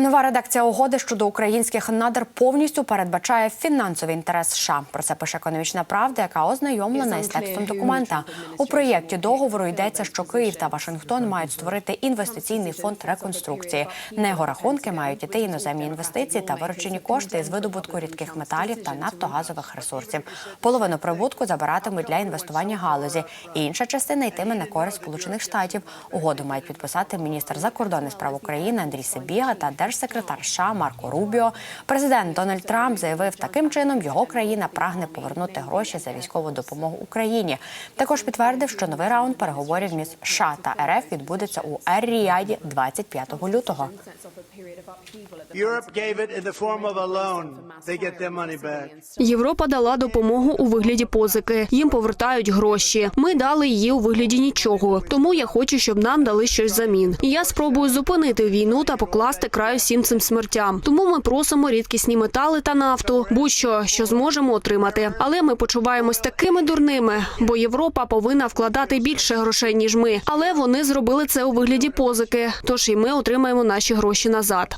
Нова редакція угоди щодо українських надр повністю передбачає фінансовий інтерес США. Про це пише економічна правда, яка ознайомлена із текстом документа. У проєкті договору йдеться, що Київ та Вашингтон мають створити інвестиційний фонд реконструкції. На його рахунки мають іти іноземні інвестиції та виручені кошти з видобутку рідких металів та нафтогазових ресурсів. Половину прибутку забиратимуть для інвестування галузі. Інша частина йтиме на користь Сполучених Штатів. Угоду мають підписати міністр закордонних справ України Андрій Сибіга та держсекретар США Марко Рубіо. Президент Дональд Трамп заявив, таким чином його країна прагне повернути гроші за військову допомогу Україні. Також підтвердив, що новий раунд переговорів між США та РФ відбудеться у Ер-Ріаді 25 лютого. Європа дала допомогу у вигляді позики. Їм повертають гроші. Ми дали її у вигляді нічого. Тому я хочу, щоб нам дали щось взамін. І я спробую зупинити війну та покласти край всім цим смертям. Тому ми просимо рідкісні метали та нафту, будь-що що зможемо отримати. Але ми почуваємось такими дурними, бо Європа повинна вкладати більше грошей ніж ми. Але вони зробили це у вигляді позики. Тож і ми отримаємо наші гроші назад.